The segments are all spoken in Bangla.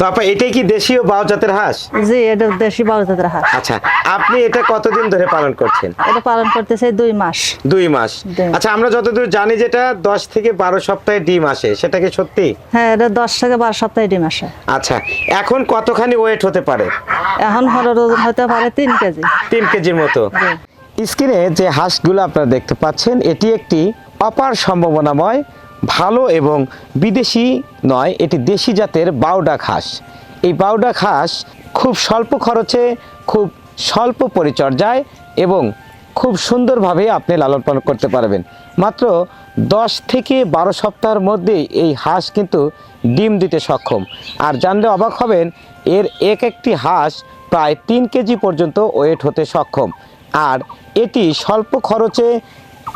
তো আপা এটাই কি দেশীয় বাও জাতের হাঁস? জি এটা দেশি বারো জাতের হাঁস। আচ্ছা আপনি এটা কতদিন ধরে পালন করছেন? এটা পালন করতেছে দুই মাস। দুই মাস। আচ্ছা আমরা যতদূর জানি যেটা দশ থেকে বারো সপ্তাহে ডিম আসে সেটা কি সত্যি? হ্যাঁ এটা দশ থেকে বারো সপ্তাহে ডিম আসে। আচ্ছা এখন কতখানি ওয়েট হতে পারে? এখন হলো ওজন হতে পারে তিন কেজি। তিন কেজির মতো। স্ক্রিনে যে হাঁসগুলো আপনারা দেখতে পাচ্ছেন এটি একটি অপার সম্ভাবনাময় ভালো এবং বিদেশি নয়, এটি দেশি জাতের বাউডাক হাঁস এই বাউডাক হাঁস খুব স্বল্প খরচে, খুব স্বল্প পরিচর্যায় এবং খুব সুন্দরভাবে আপনি লালন পালন করতে পারবেন। মাত্র দশ থেকে বারো সপ্তাহের মধ্যেই এই হাঁস কিন্তু ডিম দিতে সক্ষম। আর জানলে অবাক হবেন, এর এক একটি হাঁস প্রায় তিন কেজি পর্যন্ত ওয়েট হতে সক্ষম। আর এটি স্বল্প খরচে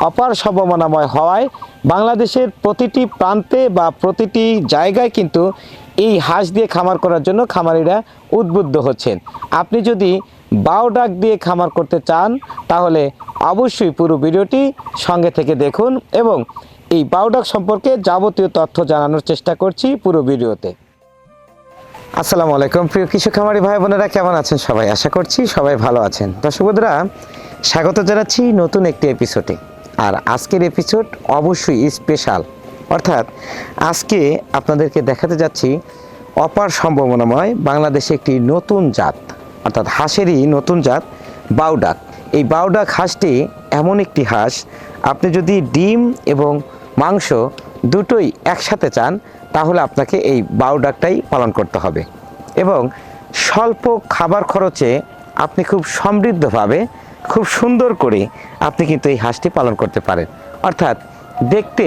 অপার সম্ভাবনাময় হওয়ায় বাংলাদেশের প্রতিটি প্রান্তে বা প্রতিটি জায়গায় কিন্তু এই হাঁস দিয়ে খামার করার জন্য খামারিরা উদ্বুদ্ধ হচ্ছেন। আপনি যদি বাও ডাক দিয়ে খামার করতে চান, তাহলে অবশ্যই পুরো ভিডিওটি সঙ্গে থেকে দেখুন এবং এই বাউডাক সম্পর্কে যাবতীয় তথ্য জানানোর চেষ্টা করছি পুরো ভিডিওতে। আসসালামু আলাইকুম। প্রিয় কৃষক খামারি ভাই বোনেরা, কেমন আছেন সবাই? আশা করছি সবাই ভালো আছেন। দর্শক স্বাগত জানাচ্ছি নতুন একটি এপিসোডে আর আজকের এপিসোড অবশ্যই স্পেশাল অর্থাৎ আজকে আপনাদেরকে দেখাতে যাচ্ছি অপার সম্ভাবনাময় বাংলাদেশে একটি নতুন জাত, অর্থাৎ হাঁসেরই নতুন জাত বাউডাক। এই বাউডাক হাঁসটি এমন একটি হাঁস, আপনি যদি ডিম এবং মাংস দুটোই একসাথে চান, তাহলে আপনাকে এই বাউডাকটাই পালন করতে হবে। এবং স্বল্প খাবার খরচে আপনি খুব সমৃদ্ধভাবে খুব সুন্দর করে আপনি কিন্তু এই হাঁসটি পালন করতে পারেন। অর্থাৎ দেখতে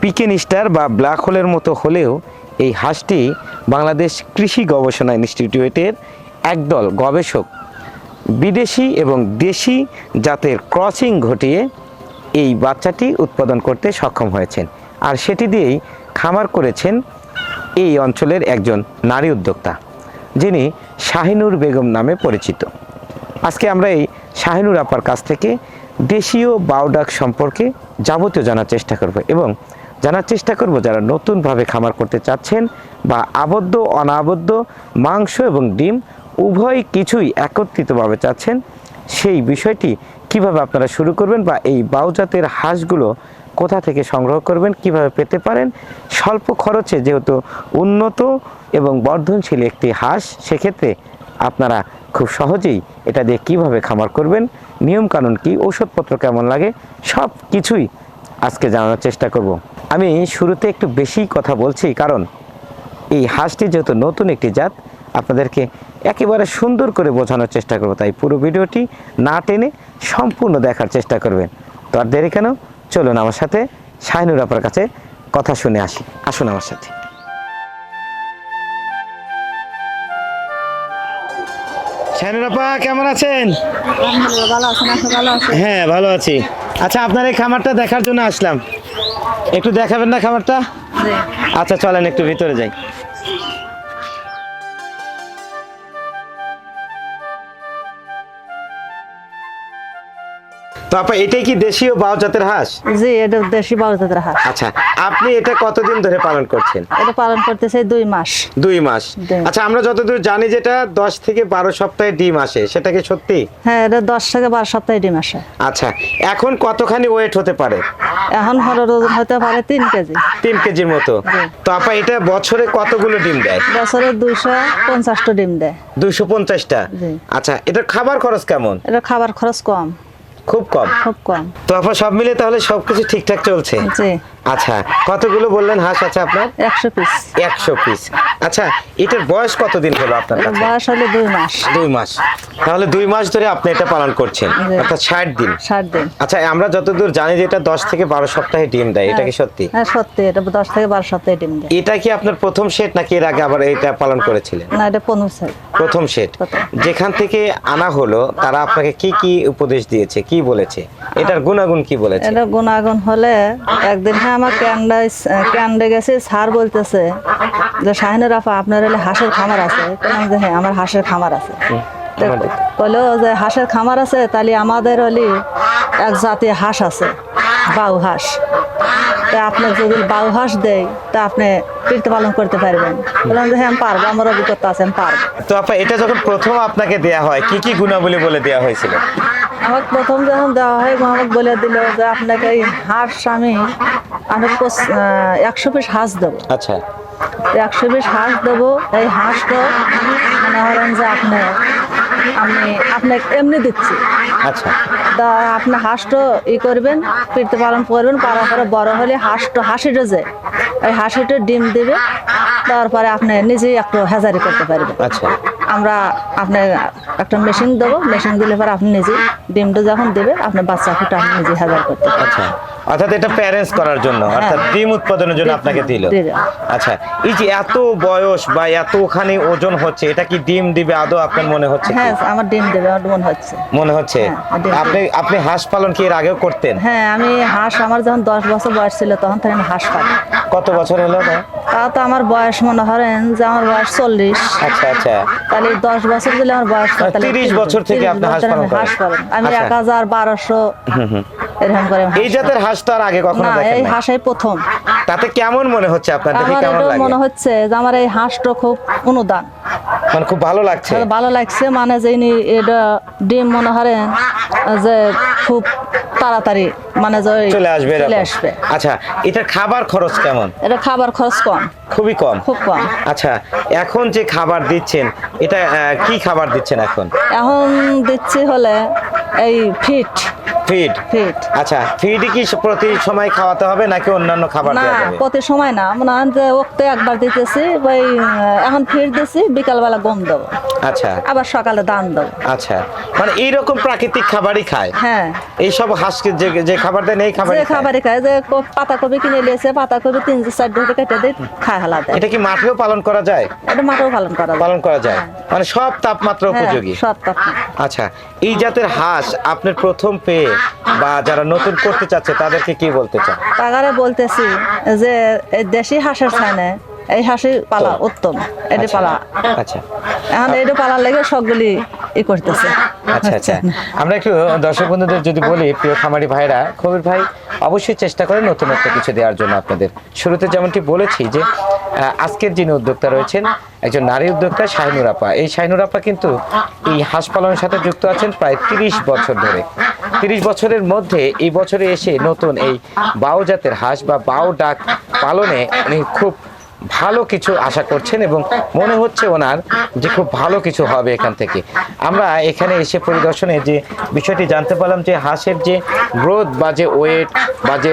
পিকেন স্টার বা ব্ল্যাক হোলের মতো হলেও এই হাঁসটি বাংলাদেশ কৃষি গবেষণা ইনস্টিটিউটের একদল গবেষক, বিদেশি এবং দেশি জাতের ক্রসিং ঘটিয়ে এই বাচ্চাটি উৎপাদন করতে সক্ষম হয়েছেন। আর সেটি দিয়েই খামার করেছেন এই অঞ্চলের একজন নারী উদ্যোক্তা, যিনি শাহিনুর বেগম নামে পরিচিত। আজকে আমরা এই শাহিনুর আপার কাছ থেকে দেশীয় বাউডাক সম্পর্কে যাবতীয় জানার চেষ্টা করব এবং জানার চেষ্টা করব যারা নতুনভাবে খামার করতে চাচ্ছেন বা আবদ্ধ, অনাবদ্ধ মাংস এবং ডিম উভয় কিছুই একত্রিতভাবে চাচ্ছেন, সেই বিষয়টি কীভাবে আপনারা শুরু করবেন বা এই বাউজাতের হাঁসগুলো কোথা থেকে সংগ্রহ করবেন, কীভাবে পেতে পারেন, স্বল্প খরচে যেহেতু উন্নত এবং বর্ধনশীল একটি হাঁস, সেক্ষেত্রে আপনারা খুব সহজেই এটা দিয়ে কীভাবে খামার করবেন, নিয়মকানুন কি, ঔষধপত্র কেমন লাগে, সব কিছুই আজকে জানানোর চেষ্টা করব। আমি শুরুতে একটু বেশি কথা বলছি, কারণ এই হাঁসটি যেহেতু নতুন একটি জাত, আপনাদেরকে একেবারে সুন্দর করে বোঝানোর চেষ্টা করব। তাই পুরো ভিডিওটি না টেনে সম্পূর্ণ দেখার চেষ্টা করবেন। তো আর দেরি কেন? চলুন আমার সাথে শাহিনুর আপার কাছে কথা শুনে আসি। আসুন আমার সাথে। শাহিনুর আপা কেমন আছেন? হ্যাঁ ভালো আছি। আচ্ছা আপনার এই খামারটা দেখার জন্য আসলাম। একটু দেখাবেন না খামারটা? আচ্ছা চলেন একটু ভিতরে যাই। তো আপা এটাই কি দেশীয় জাতের হাঁস? জি এটা দেশি বারো জাতের হাঁস। আচ্ছা আপনি এটা কতদিন ধরে পালন করছেন? এটা পালন করতেছে দুই মাস। দুই মাস। আচ্ছা আমরা যতদূর জানি যেটা দশ থেকে বারো সপ্তাহে ডিম আসে সেটা কি সত্যি? হ্যাঁ এটা দশ থেকে বারো সপ্তাহে ডিম আসে। আচ্ছা এখন কতখানি ওয়েট হতে পারে? এখন হলো ওজন হতে পারে তিন কেজি। তিন কেজির মতো। তো আপা এটা বছরে কতগুলো ডিম দেয়? বছরে দুইশো পঞ্চাশটা ডিম দেয়। দুইশো পঞ্চাশটা? আচ্ছা এটার খাবার খরচ কেমন? এটা খাবার খরচ কম। খুব কম। খুব কম। তো আপা সব মিলে তাহলে সবকিছু ঠিকঠাক চলছে? জি। আচ্ছা কতগুলো বললেন হাঁস আছে আপনার? একশো পিস। একশো পিস। আচ্ছা এটার বয়স কতদিন হলো আপনার কাছে? বয়স হলে দুই মাস। দুই মাস। তাহলে দুই মাস ধরে আপনি এটা পালন করছেন। অর্থাৎ ষাট দিন। ষাট দিন। আচ্ছা আমরা যতদূর জানি যে এটা দশ থেকে বারো সপ্তাহে ডিম দেয় এটা কি সত্যি? হ্যাঁ সত্যি এটা দশ থেকে বারো সপ্তাহে ডিম দেয়। এটা কি আপনার প্রথম সেট নাকি এর আগে আবার এটা পালন করেছিলেন? না এটা পনেরো সেট। প্রথম সেট। যেখান থেকে আনা হলো তারা আপনাকে কি কি উপদেশ দিয়েছে কি বলেছে? এটার গুণাগুণ কি বলেছে? এটা গুণাগুণ হলে একদিন হ্যাঁ আমার ক্যান্ডাই ক্যান্ডে গেছে স্যার বলতেছে যে শাহিনুর আপা আপনার হলে হাঁসের খামার আছে। হ্যাঁ আমার হাঁসের খামার আছে। বলল যে হাঁসের খামার আছে তাহলে আমাদের হলি এক জাতীয় হাঁস আছে বাউ হাঁস তা আপনার যদি বাউ হাঁস দেয় তা আপনি পিড়তে পালন করতে পারবেন। বললাম যে হ্যাঁ আমি পারব আমার অভিজ্ঞতা আছে আমি পারব। তো আপা এটা যখন প্রথম আপনাকে দেয়া হয় কি কি গুণাবলী বলে দেয়া হয়েছিল? আমাকে প্রথম যখন দেওয়া হয় আমাকে বলে দিল যে আপনাকে এই হাঁস আমি আমি একশো পিস হাঁস দেবো। আচ্ছা। একশো পিস হাঁস দেবো এই হাঁসটা মনে করেন যে আপনি আমি আপনাকে এমনি দিচ্ছি। আচ্ছা। তা আপনি হাঁসটা ই করবেন পিড়তে পালন করবেন পারার পরে বড় হলে হাঁসটা হাসিটা যে ওই হাসিটা ডিম দিবে তারপরে আপনি নিজেই একটু হেজারি করতে পারবেন। আচ্ছা। আমরা আপনার একটা মেশিন দেবো মেশিন দিলে পরে আপনি নিজেই ডিমটা যখন দেবে আপনার বাচ্চা ফুটে আপনি নিজে হেজার করতে পারবেন। আচ্ছা। অর্থাৎ এটা প্যারেন্টস করার জন্য অর্থাৎ ডিম উৎপাদনের জন্য আপনাকে দিল। আচ্ছা এই যে এত বয়স বা এতখানি ওজন হচ্ছে এটা কি ডিম দিবে আদৌ আপনার মনে হচ্ছে হ্যাঁ আমার ডিম দেবে আমার মনে হচ্ছে। মনে হচ্ছে? হ্যাঁ, আপনি আপনি হাঁস পালন কি এর আগেও করতেন? হ্যাঁ আমি হাঁস আমার যখন দশ বছর বয়স ছিল তখন থেকে আমি হাঁস পালন কত বছর হলো তা তো আমার বয়স মনে করেন যে আমার বয়স চল্লিশ। আচ্ছা আচ্ছা। তাহলে দশ বছর দিলে আমার বয়স কত? তাহলে 30 বছর থেকে আপনি হাঁস পালন করেন? আমি আচ্ছা। এক হাজার বারোশো এরকম করে এই জাতের হাঁস তো আর আগে কখনো দেখেন এই। হাঁসই প্রথম। তাতে কেমন মনে হচ্ছে আপনার? দেখে কেমন লাগে? মনে হচ্ছে যে আমার এই হাঁসটা খুব অনুদান। মানে খুব ভালো লাগছে। ভালো লাগছে মানে যে এটা ডিম মনে করেন যে খুব তাড়াতাড়ি মানে চলে আসবে চলে আসবে। আচ্ছা এটার খাবার খরচ কেমন? এটা খাবার খরচ কম। খুবই কম? খুব কম। আচ্ছা এখন যে খাবার দিচ্ছেন এটা কি খাবার দিচ্ছেন এখন? এখন দিচ্ছি হলে এই ফিট। ফিড ফিট আচ্ছা ফিড কি প্রতি সময় খাওয়াতে হবে নাকি অন্যান্য খাবার না প্রতি সময় না। মনে যে ওকে একবার দিতেছি ওই এখন ফিট দিছি বিকালবেলা গম দেবো। আচ্ছা। আবার সকালে দান দেবো। আচ্ছা। মানে এইরকম প্রাকৃতিক খাবারই খায়? হ্যাঁ। এইসব হাঁসকে যে যে খাবার দেন এই খাবার যে খাবারই খায়। যে পাতাকপি কিনে নিয়েছে পাতাকপি তিন চার দিন কেটে দিয়ে খায় হালা দেয়। এটা কি মাঠেও পালন করা যায়? এটা মাঠেও পালন করা যায়। পালন করা যায়। মানে সব তাপমাত্রা হ্যাঁ, উপযোগী? সব তখন আচ্ছা এই জাতের হাঁস আপনার প্রথম পেয়ে বা যারা নতুন করতে চাচ্ছে, তাদেরকে কি বলতে চান? তাগারে বলতেছি যে দেশি হাঁসের ছানে এই হাঁসি পালা উত্তম এটা পালা। আচ্ছা। এখন এটা পালার লেগে সবগুলি ই করতেছে। আচ্ছা আচ্ছা। আমরা একটু দর্শক বন্ধুদের যদি বলি প্রিয় খামারি ভাইরা কবির ভাই অবশ্যই চেষ্টা করেন নতুনত্ব কিছু দেওয়ার জন্য আপনাদের। শুরুতে যেমনটি বলেছি যে আজকের যিনি উদ্যোক্তা রয়েছেন একজন নারী উদ্যোক্তা শাহিনুর আপা। এই শাহিনুর আপা কিন্তু এই হাঁস পালনের সাথে যুক্ত আছেন প্রায় তিরিশ বছর ধরে। তিরিশ বছরের মধ্যে এই বছরে এসে নতুন এই বাউ জাতের হাঁস বা বাউ ডাক পালনে উনি খুব ভালো কিছু আশা করছেন এবং মনে হচ্ছে ওনার যে খুব ভালো কিছু হবে এখান থেকে। আমরা এখানে এসে পরিদর্শনে যে বিষয়টি জানতে পারলাম যে হাঁসের যে গ্রোথ বা যে ওয়েট বা যে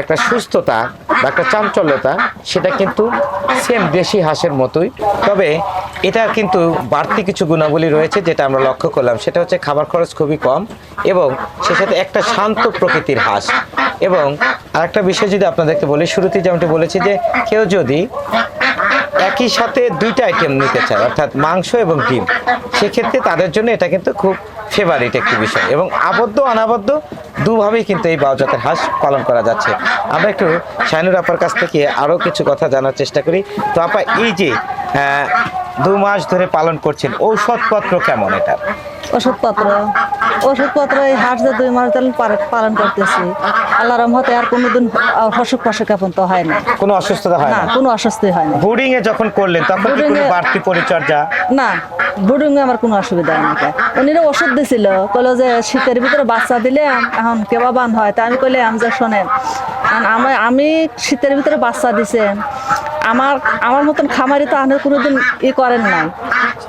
একটা সুস্থতা বা একটা চাঞ্চল্যতা, সেটা কিন্তু সেম দেশি হাঁসের মতোই। তবে এটার কিন্তু বাড়তি কিছু গুণাবলী রয়েছে যেটা আমরা লক্ষ্য করলাম। সেটা হচ্ছে খাবার খরচ খুবই কম এবং সে সাথে একটা শান্ত প্রকৃতির হাঁস। এবং আরেকটা বিষয় যদি আপনাদেরকে বলি শুরুতেই যেমনটি বলেছি যে কেউ যদি একই সাথে দুইটা আইটেম নিতে চায়, অর্থাৎ মাংস এবং ডিম, সেক্ষেত্রে তাদের জন্য এটা কিন্তু খুব ফেভারিট একটি বিষয় এবং আবদ্ধ, অনাবদ্ধ, দুভাবেই কিন্তু এই বাউজাতের হাঁস পালন করা যাচ্ছে। আমরা একটু শাইনুর আপার কাছ থেকে আরও কিছু কথা জানার চেষ্টা করি। তো আপা, এই যে দু মাস ধরে পালন করছেন। ঔষধপত্র কেমন এটা? ওষুধপত্র ওষুধপত্র এই হাঁস যে দুই মাস ধরে পালন করতেছি। আল্লাহ রহমতে আর কোনোদিন অসুখ ফসুখ এখন তো হয় না কোনো অসুস্থতা হয় না কোনো অস্বস্তি হয় না বোর্ডিং এ যখন করলেন তখন কি কোনো বাড়তি পরিচর্যা? না বুডিং আমার কোনো অসুবিধা হয় না উনিরা ওষুধ দিছিল কইলো যে শীতের ভিতরে বাচ্চা দিলে এখন কেবা বান হয়। তা আমি কইলাম যে শোনেন আমি আমি শীতের ভিতরে বাচ্চা দিছেন আমার আমার মতন খামারি তো আপনার কোনোদিন ই করেন নাই।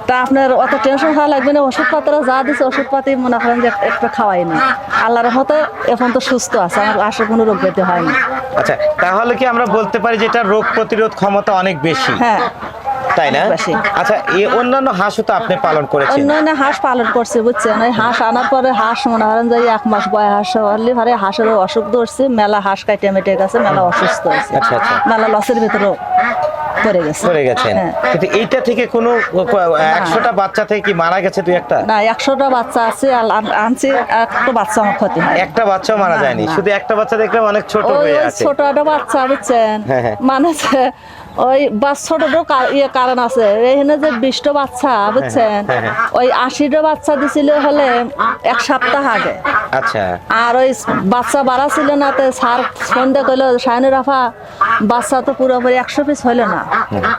তা আপনার অত টেনশন হওয়া লাগবে না ওষুধপত্র যা দিচ্ছে ওষুধপাতি মনে করেন যে একটা খাওয়াই না আল্লাহর মতো এখন তো সুস্থ আছে আমার আসলে কোনো রোগ ব্যাধি হয় না। আচ্ছা তাহলে কি আমরা বলতে পারি যে এটা রোগ প্রতিরোধ ক্ষমতা অনেক বেশি? হ্যাঁ। তাই না। আচ্ছা এই অন্যান্য হাঁসও তো আপনি পালন করেছেন। অন্যান্য হাঁস পালন করছে বুঝছেন? ওই হাঁস আনার পরে হাঁস মনে করেন যে এক মাস বয় হাঁস হলে পরে হাঁসের অসুখ ধরছে মেলা হাঁস কাইটে মেটে গেছে মেলা অসুস্থ হয়েছে। আচ্ছা, আচ্ছা। মেলা লসের ভিতরেও। পড়ে গেছে। করে গেছেন। হ্যাঁ। কিন্তু এইটা থেকে কোনো একশোটা বাচ্চা থেকে কি মারা গেছে দুই একটা? না একশোটা বাচ্চা আছে আর আন- আনছি একটা বাচ্চা আমার ক্ষতি হয়। একটা বাচ্চাও মারা যায়নি। শুধু একটা বাচ্চা দেখলাম অনেক ছোট হয়ে আছে। ছোট একটা বাচ্চা বুঝছেন? হ্যাঁ, হ্যাঁ। মানে ওই বাস ইয়ে কারণ আছে। এখানে যে বিশটা বাচ্চা বুঝছেন। ওই আশিটা বাচ্চা দিছিল হলে এক সপ্তাহ আগে। আচ্ছা। আর ওই বাচ্চা বাড়া ছিল না তো স্যার সন্ধ্যা করল শাহিনুর রাফা বাচ্চা তো পুরোপুরি একশো পিস হইল না।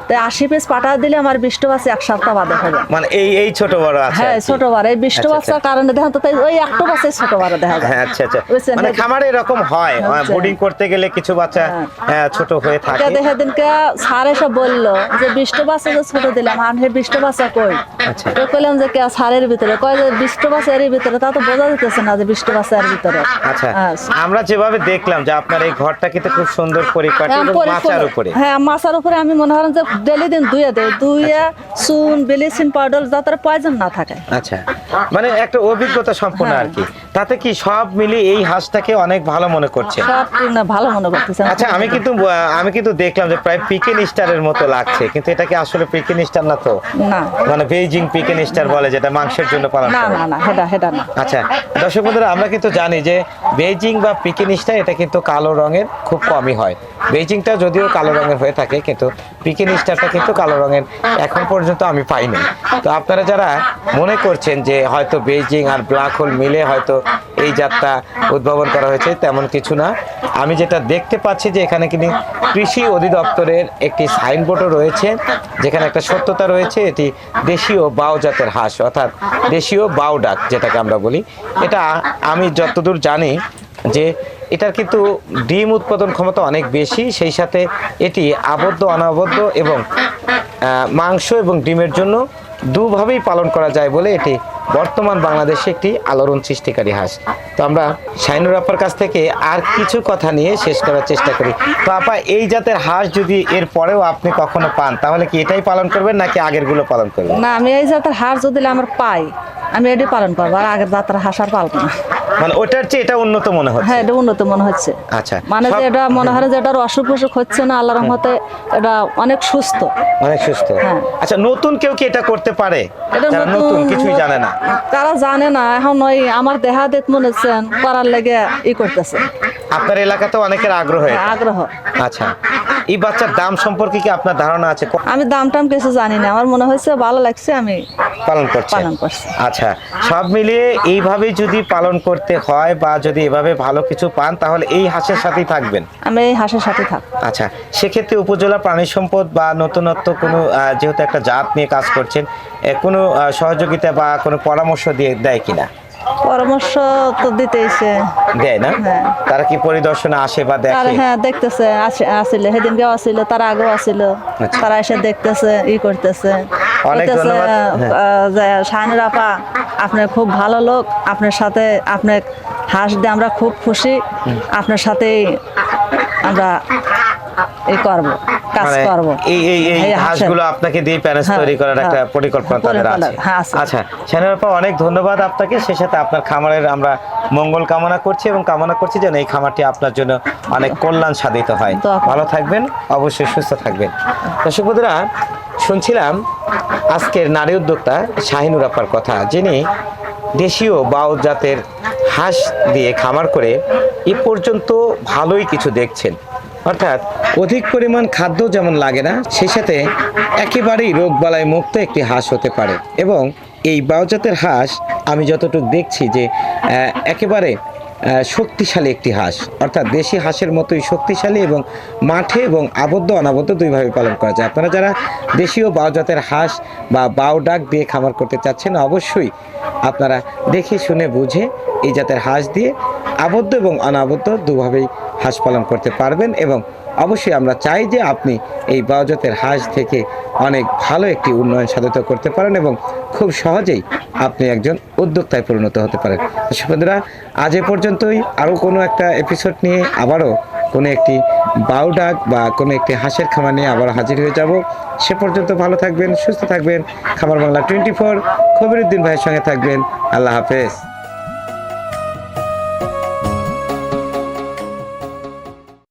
তো আশি পিস পাঠা দিলে আমার বিশটা বাচ্চা এক সপ্তাহ বাদে হবে। মানে এই এই ছোট বড় আছে হ্যাঁ ছোট বার এই বিশটা আচ্ছা, বাচ্চার কারণে দেখেন তো তাই ওই একটা বাচ্চাই ছোট বারে দেখা যায়। হ্যাঁ আচ্ছা আচ্ছা। মানে খামারে এরকম হয় বোর্ডিং করতে গেলে কিছু বাচ্চা হ্যাঁ। হ্যাঁ, ছোট হয়ে থাকে। কে দেখে দিনকে স্যার এসে বলল যে বিশটা বাচ্চা যে ছোট দিলাম আর হে বিশটা বাচ্চা কই? আচ্ছা। তো কইলাম যে কে স্যারের ভিতরে? কয় যে বিশটা বাচ্চা এর ভিতরে। তা তো বোঝা যেতেছে না যে বিশটা বাচ্চা এর ভিতরে। আচ্ছা হ্যাঁ। আমরা যেভাবে দেখলাম যে আপনার এই ঘরটা কিন্তু খুব সুন্দর পরিপাটি। হ্যাঁ, মাচার উপরে হ্যাঁ মাছার উপরে আমি মনে করেন যে ডেলি দিন ধুয়ে দেয় ধুয়ে চুন ব্লিচিং পাউডার যাতে পয়জন না থাকে। আচ্ছা। মানে একটা অভিজ্ঞতা সম্পন্ন হ্যাঁ। আর কি। তাতে কি সব মিলে এই হাঁসটাকে অনেক ভালো মনে করছে? সব ভালো মনে করতেছে। আচ্ছা আমি কিন্তু আমি কিন্তু দেখলাম যে প্রায় পিকেন স্টারের মতো লাগছে। কিন্তু এটা কি আসলে পিকেন স্টার না তো? না। মানে বেইজিং পিকেন স্টার বলে যেটা মাংসের জন্য পালন না না না হেডা হেডা না। আচ্ছা দর্শক বন্ধুরা আমরা কিন্তু জানি যে বেইজিং বা পিকিন স্টার এটা কিন্তু কালো রঙের খুব কমই হয়। বেইজিংটা যদিও কালো রঙের হয়ে থাকে, কিন্তু পিকিন স্টারটা কিন্তু কালো রঙের। এখন পর্যন্ত আমি পাইনি। তো আপনারা যারা মনে করছেন যে হয়তো বেইজিং আর ব্ল্যাক হোল মিলে হয়তো এই জাতটা উদ্ভাবন করা হয়েছে, তেমন কিছু না। আমি যেটা দেখতে পাচ্ছি যে এখানে কিন্তু কৃষি অধিদপ্তরের একটি সাইনবোর্ডও রয়েছে, যেখানে একটা সত্যতা রয়েছে, এটি দেশীয় বাও জাতের হাঁস, অর্থাৎ দেশীয় বাউ ডাক যেটাকে আমরা বলি। এটা আমি যতদূর জানি যে এটার কিন্তু ডিম উৎপাদন ক্ষমতা অনেক বেশি, সেই সাথে এটি আবদ্ধ, অনাবদ্ধ এবং মাংস এবং ডিমের জন্য দুভাবেই পালন করা যায় বলে এটি বর্তমান বাংলাদেশে একটি আলোড়ন সৃষ্টিকারী হাঁস। তো আমরা শাইনুর আপার কাছ থেকে আর কিছু কথা নিয়ে শেষ করার চেষ্টা করি। তো আপা, এই জাতের হাঁস যদি এর পরেও আপনি কখনো পান, তাহলে কি এটাই পালন করবেন নাকি আগেরগুলো পালন করবেন? না, আমি এই জাতের হাঁস যদি আমার পাই, আমি এটি পালন করব, আর আগের জাতের হাঁস আর পালবো না। মানে ওটার চেয়ে এটা উন্নত মনে হচ্ছে? হ্যাঁ এটা উন্নত মনে হচ্ছে। আচ্ছা মানে যে এটা মনে হয় যে এটার অসুখ হচ্ছে না আল্লাহ রহমতে এটা অনেক সুস্থ। অনেক সুস্থ। হ্যাঁ। আচ্ছা নতুন কেউ কি এটা করতে পারে? যারা নতুন কিছুই জানে না। তারা জানে না এখন ওই আমার দেহা দেখ মনে হচ্ছেন করার লেগে ই করতেছে। আপনার এলাকাতে অনেকের আগ্রহ আগ্রহ। আচ্ছা। এই বাচ্চার দাম সম্পর্কে কি আপনার ধারণা আছে? আমি দাম টাম কিছু জানি না। আমার মনে হয়েছে ভালো লাগছে আমি পালন করছে। পালন করছি। আচ্ছা সব মিলিয়ে এইভাবে যদি পালন করতে হয় বা যদি এভাবে ভালো কিছু পান তাহলে এই হাঁসের সাথেই থাকবেন? আমি এই হাঁসের সাথে থাক আচ্ছা সেক্ষেত্রে উপজেলা প্রাণী সম্পদ বা নতুনত্ব কোনো যেহেতু একটা জাত নিয়ে কাজ করছেন কোনো সহযোগিতা বা কোনো পরামর্শ দিয়ে দেয় কিনা? পরামর্শ তো দিতেইছে দেয় না হ্যাঁ। তারা কি পরিদর্শনে আসে বা দেখে হ্যাঁ দেখতেছে আসে- আসিল তার আগেও আসিল আচ্ছা। তারা এসে দেখতেছে ই করতেছে অনেক ধন্যবাদ। হ্যাঁ। শাহানুর আপা আপনি খুব ভালো লোক আপনার সাথে আপনি হাঁস দিয়ে আমরা খুব খুশি আপনার সাথেই আমরা এই করব কাজ মানে করব। এই এই হাঁসগুলো আপনাকে দিয়ে প্যারেন্টস হ্যাঁ, তৈরি করার একটা হ্যাঁ। পরিকল্পনা তাদের আছে। হ্যাঁ, আচ্ছা সেনার পর অনেক ধন্যবাদ আপনাকে। সাথে আপনার খামারের আমরা মঙ্গল কামনা করছি এবং কামনা করছি যেন এই খামারটি আপনার জন্য অনেক কল্যাণ সাধিত হয়। ভালো থাকবেন অবশ্যই সুস্থ থাকবেন। দর্শক বন্ধুরা শুনছিলাম আজকের নারী উদ্যোক্তা শাহিনুর আপার কথা যিনি দেশীয় বাউ জাতের হাঁস দিয়ে খামার করে এ পর্যন্ত ভালোই কিছু দেখছেন। অর্থাৎ অধিক পরিমাণ খাদ্য যেমন লাগে না সেই সাথে একেবারেই রোগবালায় মুক্ত একটি হাঁস হতে পারে। এবং এই বাউজাতের হাঁস আমি যতটুকু দেখছি যে একেবারে শক্তিশালী একটি হাঁস। অর্থাৎ দেশি হাঁসের মতোই শক্তিশালী এবং মাঠে এবং আবদ্ধ অনাবদ্ধ দুইভাবে পালন করা যায়। আপনারা যারা দেশীয় বাউ জাতের হাঁস বা বাউ ডাক দিয়ে খামার করতে চাচ্ছেন, অবশ্যই আপনারা দেখে শুনে বুঝে এই জাতের হাঁস দিয়ে আবদ্ধ এবং অনাবদ্ধ দুভাবেই হাঁস পালন করতে পারবেন এবং অবশ্যই আমরা চাই যে আপনি এই বাউজাতের হাঁস থেকে অনেক ভালো একটি উন্নয়ন সাধিত করতে পারেন এবং খুব সহজেই আপনি একজন উদ্যোক্তায় পরিণত হতে পারেন। বন্ধুরা, আজ এ পর্যন্তই। আরও কোনো একটা এপিসোড নিয়ে আবারও কোনো একটি বাউডাক বা কোনো একটি হাঁসের খামার নিয়ে আবার হাজির হয়ে যাব। সে পর্যন্ত ভালো থাকবেন, সুস্থ থাকবেন। খামার বাংলা টোয়েন্টি ফোর, খবিরুদ্দিন ভাইয়ের সঙ্গে থাকবেন। আল্লাহ হাফেজ।